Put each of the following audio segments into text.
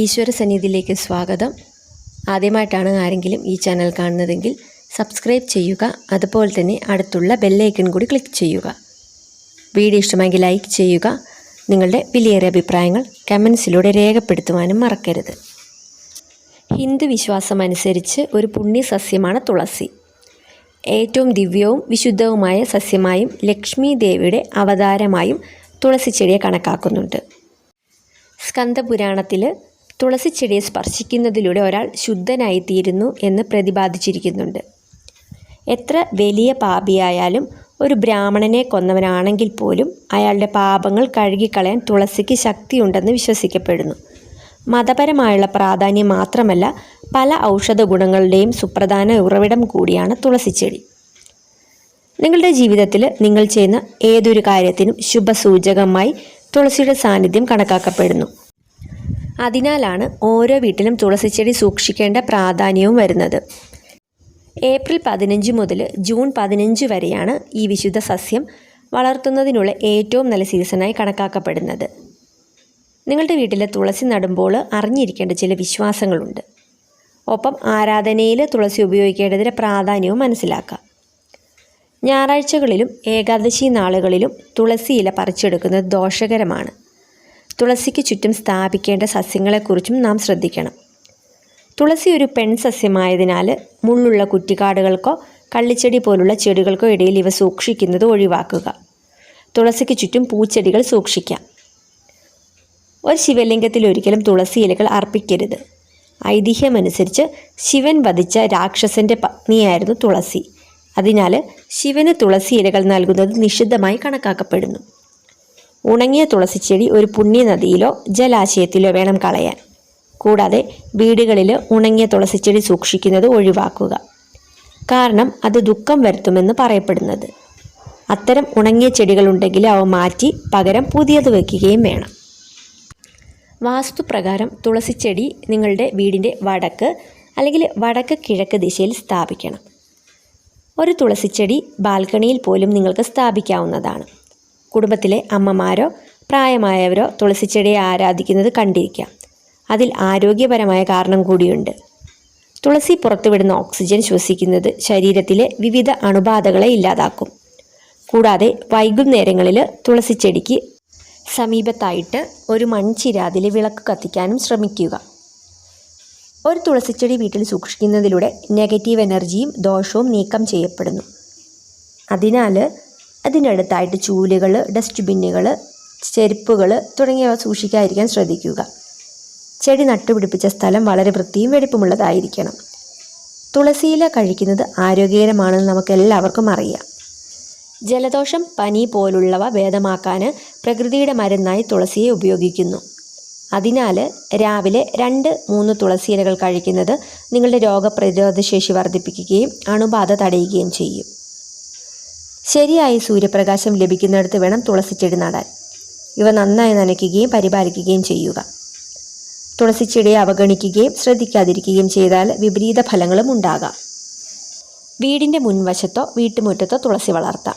ഈശ്വര സന്നിധിയിലേക്ക് സ്വാഗതം. ആദ്യമായിട്ടാണ് ആരെങ്കിലും ഈ ചാനൽ കാണുന്നതെങ്കിൽ സബ്സ്ക്രൈബ് ചെയ്യുക അതുപോലെ തന്നെ അടുത്തുള്ള ബെല്ലൈക്കൺ കൂടി ക്ലിക്ക് ചെയ്യുക. വീഡിയോ ഇഷ്ടമെങ്കിൽ ലൈക്ക് ചെയ്യുക നിങ്ങളുടെ വിലയേറിയ അഭിപ്രായങ്ങൾ കമൻസിലൂടെ രേഖപ്പെടുത്തുവാനും മറക്കരുത്. ഹിന്ദു വിശ്വാസം അനുസരിച്ച് ഒരു പുണ്യ സസ്യമാണ് തുളസി. ഏറ്റവും ദിവ്യവും വിശുദ്ധവുമായ സസ്യമായും ലക്ഷ്മി ദേവിയുടെ അവതാരമായും തുളസി ചെടിയെ കണക്കാക്കുന്നുണ്ട്. സ്കന്ദപുരാണത്തിൽ തുളസിച്ചെടിയെ സ്പർശിക്കുന്നതിലൂടെ ഒരാൾ ശുദ്ധനായിത്തീരുന്നു എന്ന് പ്രതിപാദിച്ചിരിക്കുന്നുണ്ട്. എത്ര വലിയ പാപിയായാലും ഒരു ബ്രാഹ്മണനെ കൊന്നവനാണെങ്കിൽ പോലും അയാളുടെ പാപങ്ങൾ കഴുകിക്കളയാൻ തുളസിക്ക് ശക്തിയുണ്ടെന്ന് വിശ്വസിക്കപ്പെടുന്നു. മതപരമായുള്ള പ്രാധാന്യം മാത്രമല്ല പല ഔഷധ ഗുണങ്ങളുടെയും സുപ്രധാന ഉറവിടം കൂടിയാണ് തുളസിച്ചെടി. നിങ്ങളുടെ ജീവിതത്തിൽ നിങ്ങൾ ചെയ്യുന്ന ഏതൊരു കാര്യത്തിനും ശുഭസൂചകമായി തുളസിയുടെ സാന്നിധ്യം കണക്കാക്കപ്പെടുന്നു. അതിനാലാണ് ഓരോ വീട്ടിലും തുളസിച്ചെടി സൂക്ഷിക്കേണ്ട പ്രാധാന്യവും വരുന്നത്. ഏപ്രിൽ പതിനഞ്ച് മുതൽ ജൂൺ പതിനഞ്ച് വരെയാണ് ഈ വിശുദ്ധ സസ്യം വളർത്തുന്നതിനുള്ള ഏറ്റവും നല്ല സീസണായി കണക്കാക്കപ്പെടുന്നത്. നിങ്ങളുടെ വീട്ടിലെ തുളസി നടുമ്പോൾ അറിഞ്ഞിരിക്കേണ്ട ചില വിശ്വാസങ്ങളുണ്ട്. ഒപ്പം ആരാധനയിൽ തുളസി ഉപയോഗിക്കേണ്ടതിന്റെ പ്രാധാന്യവും മനസ്സിലാക്കാം. ഞായറാഴ്ചകളിലും ഏകാദശി നാളുകളിലും തുളസി ഇല പറിച്ചെടുക്കുന്നത് ദോഷകരമാണ്. തുളസിക്ക് ചുറ്റും സ്ഥാപിക്കേണ്ട സസ്യങ്ങളെക്കുറിച്ചും നാം ശ്രദ്ധിക്കണം. തുളസി ഒരു പെൺ സസ്യമായതിനാൽ മുള്ളുള്ള കുറ്റിക്കാടുകൾക്കോ കള്ളിച്ചെടി പോലുള്ള ചെടികൾക്കോ ഇടയിൽ ഇവ സൂക്ഷിക്കുന്നത് ഒഴിവാക്കുക. തുളസിക്ക് ചുറ്റും പൂച്ചെടികൾ സൂക്ഷിക്കാം. ഒരു ശിവലിംഗത്തിൽ ഒരിക്കലും തുളസി ഇലകൾ അർപ്പിക്കരുത്. ഐതിഹ്യമനുസരിച്ച് ശിവൻ വധിച്ച രാക്ഷസന്റെ പത്നിയായിരുന്നു തുളസി. അതിനാൽ ശിവന് തുളസി ഇലകൾ നൽകുന്നത് നിഷിദ്ധമായി കണക്കാക്കപ്പെടുന്നു. ഉണങ്ങിയ തുളസിച്ചെടി ഒരു പുണ്യനദിയിലോ ജലാശയത്തിലോ വേണം കളയാൻ. കൂടാതെ വീടുകളിൽ ഉണങ്ങിയ തുളസിച്ചെടി സൂക്ഷിക്കുന്നത് ഒഴിവാക്കുക. കാരണം അത് ദുഃഖം വരുത്തുമെന്ന് പറയപ്പെടുന്നത്. അത്തരം ഉണങ്ങിയ ചെടികളുണ്ടെങ്കിൽ അവ മാറ്റി പകരം പുതിയത് വയ്ക്കുകയും വേണം. വാസ്തുപ്രകാരം തുളസിച്ചെടി നിങ്ങളുടെ വീടിന്റെ വടക്ക് അല്ലെങ്കിൽ വടക്ക് കിഴക്ക് ദിശയിൽ സ്ഥാപിക്കണം. ഒരു തുളസിച്ചെടി ബാൽക്കണിയിൽ പോലും നിങ്ങൾക്ക് സ്ഥാപിക്കാവുന്നതാണ്. കുടുംബത്തിലെ അമ്മമാരോ പ്രായമായവരോ തുളസിച്ചെടിയെ ആരാധിക്കുന്നത് കണ്ടിരിക്കാം. അതിൽ ആരോഗ്യപരമായ കാരണം കൂടിയുണ്ട്. തുളസി പുറത്തുവിടുന്ന ഓക്സിജൻ ശ്വസിക്കുന്നത് ശരീരത്തിലെ വിവിധ അണുബാധകളെ ഇല്ലാതാക്കും. കൂടാതെ വൈകുന്നേരങ്ങളിൽ തുളസിച്ചെടിക്ക് സമീപത്തായിട്ട് ഒരു മൺചിരാതിൽ വിളക്ക് കത്തിക്കാനും ശ്രമിക്കുക. ഒരു തുളസിച്ചെടി വീട്ടിൽ സൂക്ഷിക്കുന്നതിലൂടെ നെഗറ്റീവ് എനർജിയും ദോഷവും നീക്കം ചെയ്യപ്പെടുന്നു. അതിനാൽ അതിനടുത്തായിട്ട് ചൂലുകൾ ഡസ്റ്റ് ബിന്നുകൾ ചെരുപ്പുകൾ തുടങ്ങിയവ സൂക്ഷിക്കാതിരിക്കാൻ ശ്രദ്ധിക്കുക. ചെടി നട്ടുപിടിപ്പിച്ച സ്ഥലം വളരെ വൃത്തിയും വെടിപ്പുമുള്ളതായിരിക്കണം. തുളസിയില കഴിക്കുന്നത് ആരോഗ്യകരമാണെന്ന് നമുക്ക് എല്ലാവർക്കും അറിയാം. ജലദോഷം പനി പോലുള്ളവ ഭേദമാക്കാൻ പ്രകൃതിയുടെ മരുന്നായി തുളസിയെ ഉപയോഗിക്കുന്നു. അതിനാൽ രാവിലെ രണ്ട് മൂന്ന് തുളസിയിലകൾ കഴിക്കുന്നത് നിങ്ങളുടെ രോഗപ്രതിരോധ ശേഷി വർദ്ധിപ്പിക്കുകയും അണുബാധ തടയുകയും ചെയ്യും. ശരിയായി സൂര്യപ്രകാശം ലഭിക്കുന്നിടത്ത് വേണം തുളസിച്ചെടി നടാൻ. ഇവ നന്നായി നനയ്ക്കുകയും പരിപാലിക്കുകയും ചെയ്യുക. തുളസിച്ചെടിയെ അവഗണിക്കുകയും ശ്രദ്ധിക്കാതിരിക്കുകയും ചെയ്താൽ വിപരീത ഫലങ്ങളും ഉണ്ടാകാം. വീടിന്റെ മുൻവശത്തോ വീട്ടുമുറ്റത്തോ തുളസി വളർത്താം.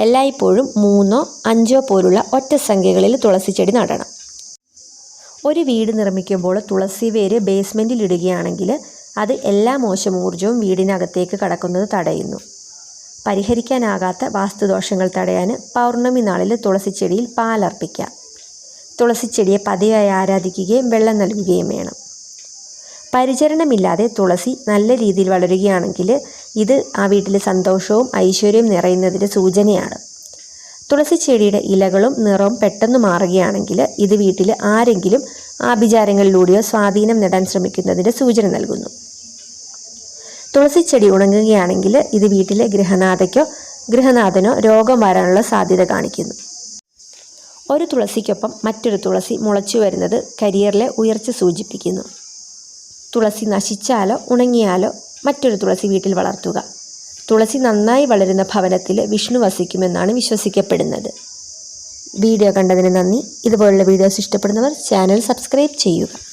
എല്ലായ്പ്പോഴും മൂന്നോ അഞ്ചോ പോലുള്ള ഒറ്റ സംഖ്യകളിൽ തുളസിച്ചെടി നടണം. ഒരു വീട് നിർമ്മിക്കുമ്പോൾ തുളസി വേര് ബേസ്മെന്റിൽ ഇടുകയാണെങ്കിൽ അത് എല്ലാ മോശം ഊർജവും വീടിനകത്തേക്ക് കടക്കുന്നത് തടയുന്നു. പരിഹരിക്കാനാകാത്ത വാസ്തുദോഷങ്ങൾ തടയാൻ പൗർണമി നാളിൽ തുളസിച്ചെടിയിൽ പാലർപ്പിക്കാം. തുളസിച്ചെടിയെ പതിവായി ആരാധിക്കുകയും വെള്ളം നൽകുകയും വേണം. പരിചരണമില്ലാതെ തുളസി നല്ല രീതിയിൽ വളരുകയാണെങ്കിൽ ഇത് ആ വീട്ടിൽ സന്തോഷവും ഐശ്വര്യവും നിറയുന്നതിന്റെ സൂചനയാണ്. തുളസി ചെടിയുടെ ഇലകളും നിറവും പെട്ടെന്ന് മാറുകയാണെങ്കിൽ ഇത് വീട്ടിൽ ആരെങ്കിലും ആഭിചാരങ്ങളിലൂടെയോ സ്വാധീനം നേടാൻ ശ്രമിക്കുന്നതിന്റെ സൂചന നൽകുന്നു. തുളസി ചെടി ഉണങ്ങുകയാണെങ്കിൽ ഇത് വീട്ടിലെ ഗൃഹനാഥയ്ക്കോ ഗൃഹനാഥനോ രോഗം വരാനുള്ള സാധ്യത കാണിക്കുന്നു. ഒരു തുളസിക്കൊപ്പം മറ്റൊരു തുളസി മുളച്ചു വരുന്നത് കരിയറിലെ ഉയർച്ച സൂചിപ്പിക്കുന്നു. തുളസി നശിച്ചാലോ ഉണങ്ങിയാലോ മറ്റൊരു തുളസി വീട്ടിൽ വളർത്തുക. തുളസി നന്നായി വളരുന്ന ഭവനത്തിൽ വിഷ്ണു വസിക്കുമെന്നാണ് വിശ്വസിക്കപ്പെടുന്നത്. വീഡിയോ കണ്ടതിന് നന്ദി. ഇതുപോലുള്ള വീഡിയോസ് ഇഷ്ടപ്പെടുന്നവർ ചാനൽ സബ്സ്ക്രൈബ് ചെയ്യുക.